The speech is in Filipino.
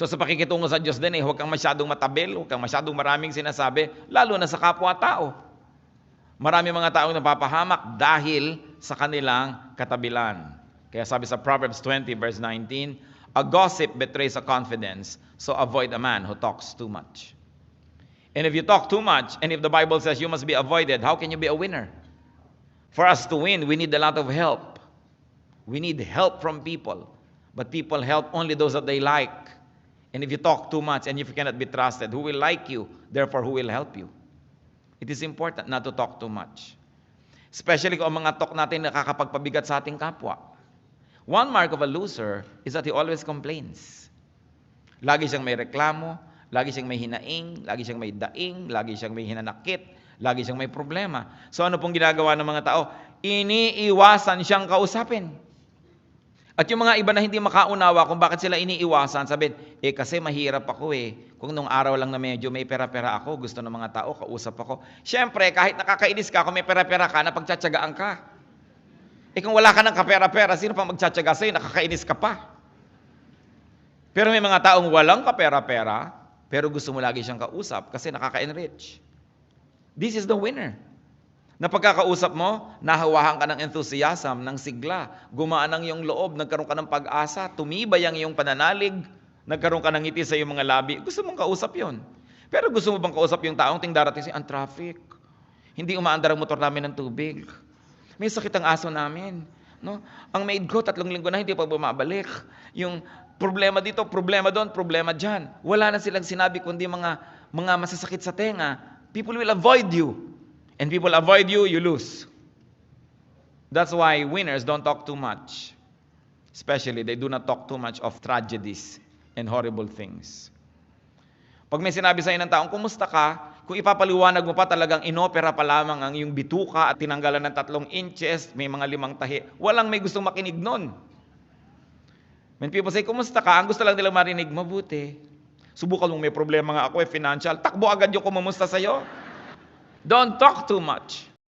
So sa pakikitungo sa Diyos din eh, huwag kang masyadong matabil, huwag kang masyadong maraming sinasabi, lalo na sa kapwa-tao. Marami mga taong napapahamak dahil sa kanilang katabilan. Kaya sabi sa Proverbs 20 verse 19, A gossip betrays a confidence, so avoid a man who talks too much. And if you talk too much, and if the Bible says you must be avoided, how can you be a winner? For us to win, we need a lot of help. We need help from people. But people help only those that they like. And if you talk too much and if you cannot be trusted, who will like you? Therefore, who will help you? It is important not to talk too much. Especially kung ang mga talk natin nakakapagpabigat sa ating kapwa. One mark of a loser is that he always complains. Lagi siyang may reklamo, lagi siyang may hinaing, lagi siyang may daing, lagi siyang may hinanakit, lagi siyang may problema. So ano pong ginagawa ng mga tao? Iniiwasan siyang kausapin. At yung mga iba na hindi makaunawa kung bakit sila iniiwasan, sabihin, eh kasi mahirap ako eh. Kung nung araw lang na medyo may pera-pera ako, gusto ng mga tao, kausap ako. Siyempre, kahit nakakainis ka, kung may pera-pera ka, napagtsatsagaan ka. Eh kung wala ka ng kapera-pera, sino pa magtsatsaga sa'yo? Nakakainis ka pa. Pero may mga taong walang kapera-pera, pero gusto mo lagi siyang kausap kasi nakaka-enrich. This is the winner. Na pagkakausap mo, nahawahan ka ng enthusiasm, ng sigla, gumaan ang iyong loob, nagkaroon ka ng pag-asa, tumibay ang iyong pananalig, nagkaroon ka ng ngiti sa iyong mga labi. Gusto mong kausap yon. Pero gusto mo bang kausap yung taong ting darating siya, ang traffic. Hindi umaandar ang motor namin ng tubig. May sakit ang aso namin. No? Ang maid ko, tatlong linggo na hindi pa bumabalik. Yung problema dito, problema doon, problema dyan. Wala na silang sinabi kundi mga, mga masasakit sa tenga. People will avoid you. And people avoid you, you lose. That's why winners don't talk too much. Especially, they do not talk too much of tragedies and horrible things. Pag may sinabi sa ng taong, kumusta ka? Kung ipapaliwanag mo pa talagang inopera pa lamang ang iyong bituka at tinanggalan ng tatlong inches, may mga limang tahi, walang may gustong makinig nun. When people say, kumusta ka? Ang gusto lang nilang marinig, mabuti. Subukan mong may problema nga ako, eh, financial. Takbo agad yung kumumusta sa'yo. Don't talk too much.